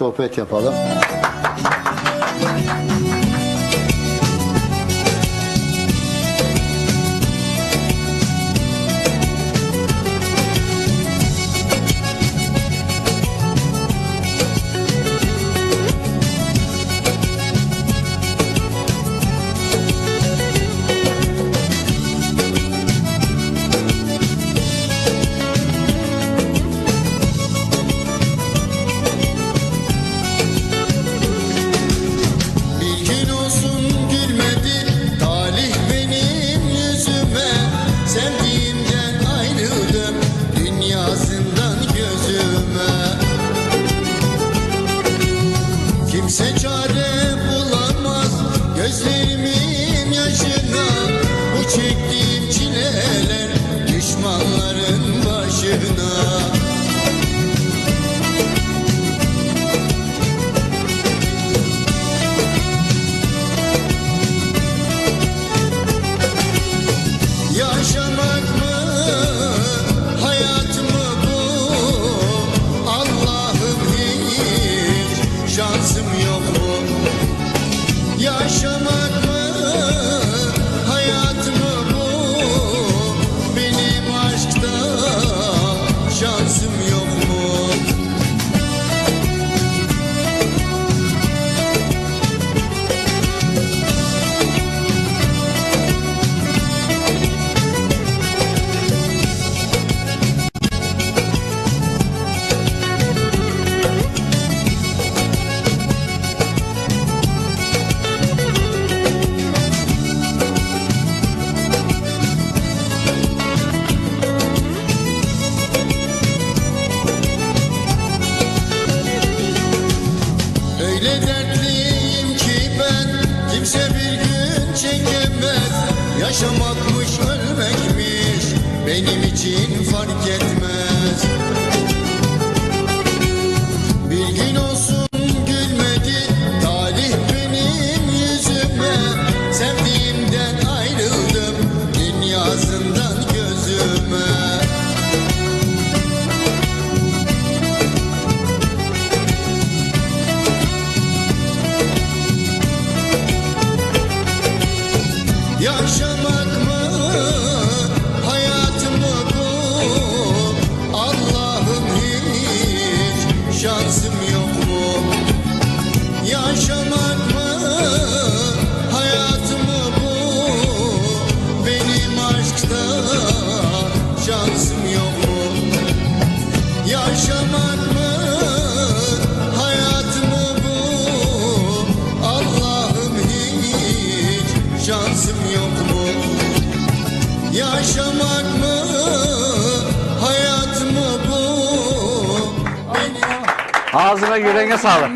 sohbet yapalım. Gözlerimin yaşına Bu çektiğim çileler düşmanların başına şansım yok kimse bir gün çekemez Yaşamakmış ölmekmiş benim için fark etmez Yaşamak mı? Hayat mı bu? Allah'ım hiç şansım yok mu? Yaşamak mı? Hayat mı bu? Benim aşkta şansım yok mu? Yaşamak şansım yok mu? Yaşamak mı? Hayat mı bu? Benim Ağzına yüreğine sağlık.